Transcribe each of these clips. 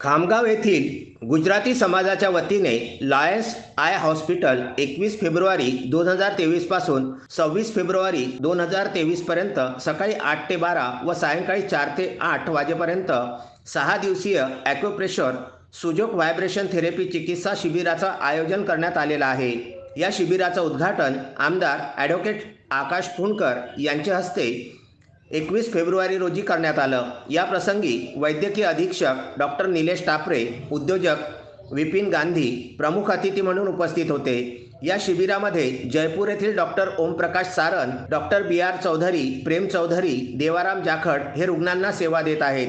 खामगाव येथील गुजराती समाजाच्या वतीने लॉयन्स आय हॉस्पिटल एकवीस फेब्रुवारी दोन हजार तेवीसपासून सव्वीस फेब्रुवारी दोन हजार तेवीस पर्यंत सकाळी आठ ते बारा व सायंकाळी चार ते आठ वाजेपर्यंत सहा दिवसीय ॲक्युप्रेशर सुजोक व्हायब्रेशन थेरपी चिकित्सा शिबिराचं आयोजन करण्यात आलेलं आहे. या शिबिराचं उद्घाटन आमदार ॲडव्होकेट आकाश फुंडकर यांच्या हस्ते एकवीस फेब्रुवारी रोजी करण्यात आलं. या प्रसंगी वैद्यकीय अधीक्षक डॉक्टर निलेश टापरे उद्योजक विपिन गांधी प्रमुख अतिथी म्हणून उपस्थित होते. या शिबिरामध्ये जयपूर येथील doctor Omprakash Saran doctor B R Chaudhary Prem Chaudhary Devaram Jakhad हे रुग्णांना सेवा देत आहेत.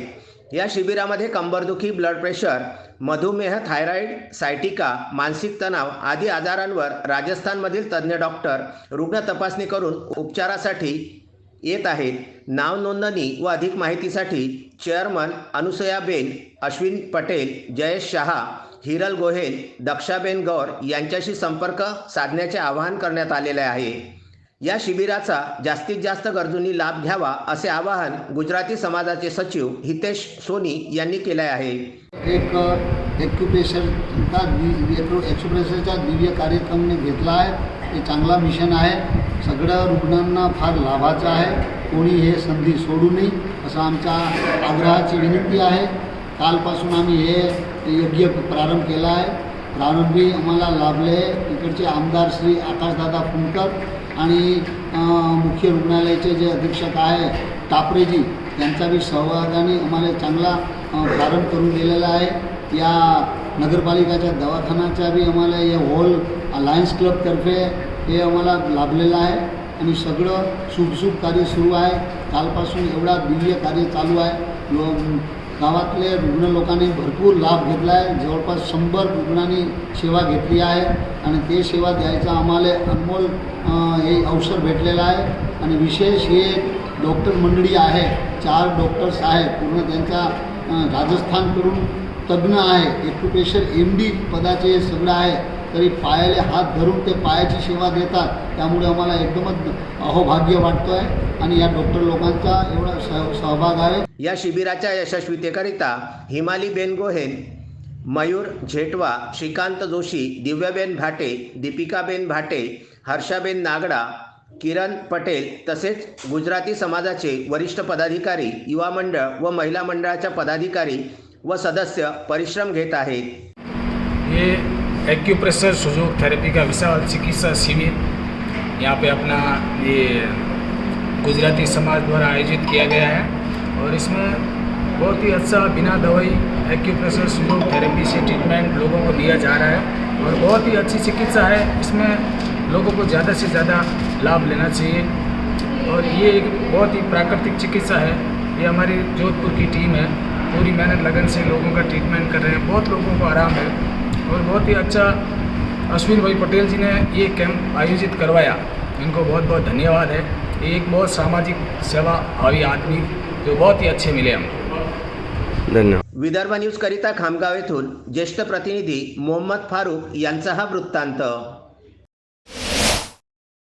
या शिबिरामध्ये कंबरदुखी ब्लड प्रेशर मधुमेह थायरॉईड सायटिका मानसिक तणाव आदी आजारांवर राजस्थानमधील तज्ज्ञ डॉक्टर रुग्ण तपासणी करून उपचारासाठी येत आहेत नाव नोंदणी व अधिक माहितीसाठी चेअरमन अनुसयाबेन अश्विन पटेल जयेश शहा हिरल गोहेल दक्षाबेन गौर यांच्याशी संपर्क साधण्याचे आवाहन करण्यात आलेले आहे. या शिबिराचा जास्तीत जास्त गरजूंनी लाभ घ्यावा असे आवाहन गुजराती समाजाचे सचिव हितेश सोनी यांनी केले आहे. एक एक्युपेशनचा दिव्य एक्युप्रेशरचा दिव्य कार्यक्रम घेतला आहे. हे चांगला मिशन आहे. सगळ्या रुग्णांना फार लाभाचं आहे. कोणी हे संधी सोडू नये असं आमच्या आग्रहाची विनंती आहे. कालपासून आम्ही हे यज्ञ प्रारंभ केला आहे. प्रारंभी आम्हाला लाभले इकडचे आमदार श्री आकाशदादा फुंकर आणि मुख्य रुग्णालयाचे जे अधीक्षक आहे टापरेजी यांचा बी सहभागाने आम्हाला चांगला प्रारंभ करून दिलेला आहे. या नगरपालिकाच्या दवाखान्याच्या बी आम्हाला या होल लायन्स क्लबतर्फे हे आम्हाला लाभलेलं आहे. आणि सगळं शुभशुभ कार्य सुरू आहे. कालपासून एवढा दिव्य कार्य चालू आहे. लो गावातले रुग्ण लोकांनी भरपूर लाभ घेतला आहे जवळपास शंभर रुग्णांनी सेवा घेतली आहे. आणि ते सेवा द्यायचा आम्हाला अनमोल हे अवसर भेटलेला आहे. आणि विशेष हे डॉक्टर मंडळी आहे. चार डॉक्टर्स आहेत. पूर्ण त्यांचा राजस्थानकडून तज्ज्ञ आहे एज्युकेशन एम डी पदाचे हे सगळं आहे तरी पायाले हात धरून ते पायाची सेवा देतात. त्यामुळे आम्हाला एकदमच अहोभाग्य वाटतो आहे आणि या डॉक्टर लोकांचा एवढा सह सहभाग आहे. या शिबिराच्या यशस्वीतेकरिता हिमालीबेन गोहेन मयूर झेटवा श्रीकांत जोशी दिव्याबेन भाटे दीपिकाबेन भाटे हर्षाबेन नागडा किरण पटेल तसेच गुजराती समाजाचे वरिष्ठ पदाधिकारी युवा मंडळ व महिला मंडळाच्या पदाधिकारी व सदस्य परिश्रम घेत आहेत. ये एक्यूप्रेशर सुजोग थेरेपी का विशाल चिकित्सा शिविर यहाँ पे अपना ये गुजराती समाज द्वारा आयोजित किया गया है और इसमें बहुत ही अच्छा बिना दवाई एक्यूप्रेशर सुजोग थेरेपी से ट्रीटमेंट लोगों को दिया जा रहा है और बहुत ही अच्छी चिकित्सा है। इसमें लोगों को ज़्यादा से ज़्यादा लाभ लेना चाहिए। और ये एक बहुत ही प्राकृतिक चिकित्सा है। ये हमारी जोधपुर की टीम है। पूरी मेहनत लगन से लोगों का ट्रीटमेंट कर रहे हैं। बहुत लोगों को आराम है और बहुत ही अच्छा अश्विन भाई पटेल जी ने ये कैंप आयोजित करवाया। इनको बहुत बहुत धन्यवाद है। ये एक बहुत सामाजिक सेवा भावी आदमी जो बहुत ही अच्छे मिले हमको। धन्यवाद। विदर्भ न्यूज़ करिता खामगाव येथून ज्येष्ठ प्रतिनिधी मोहम्मद फारूक यांचा हा वृत्तांत.